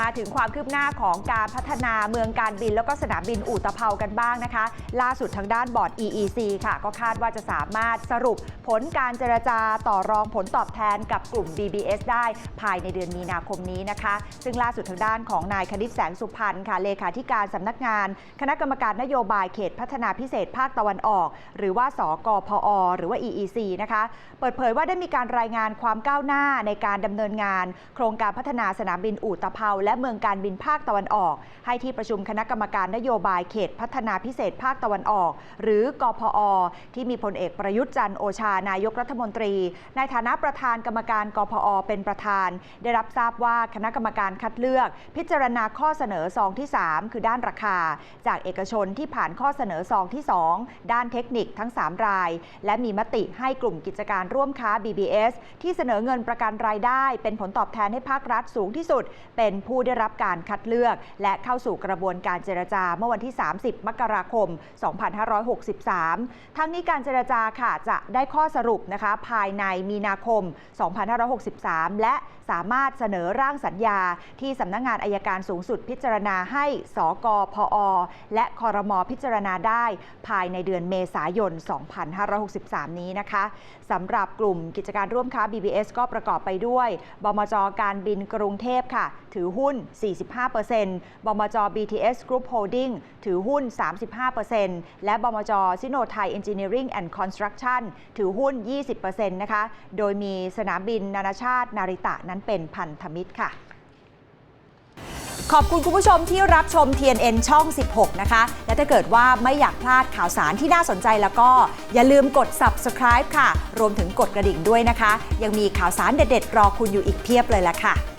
มาถึงความคืบหน้าของการพัฒนาเมืองการบิน แล้วก็สนามบินอู่ตะเภากันบ้างนะคะ ล่าสุดทางด้านบอร์ด EEC ค่ะ ก็คาดว่าจะสามารถสรุปผลการเจรจาต่อรองผลตอบแทนกับกลุ่ม BBS ได้ภายในเดือนมีนาคมนี้นะคะ ซึ่งล่าสุดทางด้านของนายคณิตแสงสุพรรณค่ะเลขาธิการสำนักงาน คณะกรรมการนโยบายเขตพัฒนาพิเศษภาคตะวันออก หรือว่าสกพอ หรือว่า EEC นะคะ เปิดเผยว่าได้มีการรายงานความก้าวหน้าในการดำเนินงาน โครงการพัฒนาสนามบินอู่ตะเภาและเมืองการบินภาคตะวันออก ให้ที่ประชุมคณะกรรมการนโยบายเขตพัฒนาพิเศษภาคตะวันออก หรือกพอ ที่มีพลเอกประยุทธ์จันโอชานายกรัฐมนตรี ในฐานะประธานกรรมการกพอเป็นประธาน ได้รับทราบว่าคณะกรรมการคัดเลือก พิจารณาข้อเสนอซองที่ 3 คือด้านราคา จากเอกชนที่ผ่านข้อเสนอซองที่ 2 ด้านเทคนิคทั้ง 3 ราย และมีมติให้กลุ่มกิจการร่วมค้า BBS ที่เสนอเงินประกันรายได้ เป็นผลตอบแทนให้ภาครัฐสูงที่สุด เป็นผูู้้ได้รับการคัดเลือก และเข้าสู่กระบวนการเจรจาเมื่อวันที่ 30 มกราคม 2563 ทั้งนี้การเจรจาค่ะจะได้ข้อสรุปนะคะภายในมีนาคม 2563 และสามารถเสนอร่างสัญญาที่สำนักงานอายการสูงสุดพิจารณาให้สกพอ และคอรมอพิจารณาได้ภายในเดือนเมษายน 2563 นี้นะคะสำหรับกลุ่มกิจการร่วมค้า BBS ก็ประกอบไปด้วย บมจการบินกรุงเทพค่ะ ถือหุหุ้น 45%บมจ BTS Group Holding ถือหุ้น 35%และบมจซิโนไทย Engineering and Construction ถือหุ้น 20%นะคะ โดยมีสนามบินนานาชาตินาริตะนั้นเป็นพันธมิตรค่ะขอบคุณคุณผู้ชมที่รับชม TNN ช่อง 16 นะคะ และถ้าเกิดว่าไม่อยากพลาดข่าวสารที่น่าสนใจแล้วก็อย่าลืมกด subscribe ค่ะ รวมถึงกดกระดิ่งด้วยนะคะ ยังมีข่าวสารเด็ดๆ รอคุณอยู่อีกเพียบเลยละค่ะ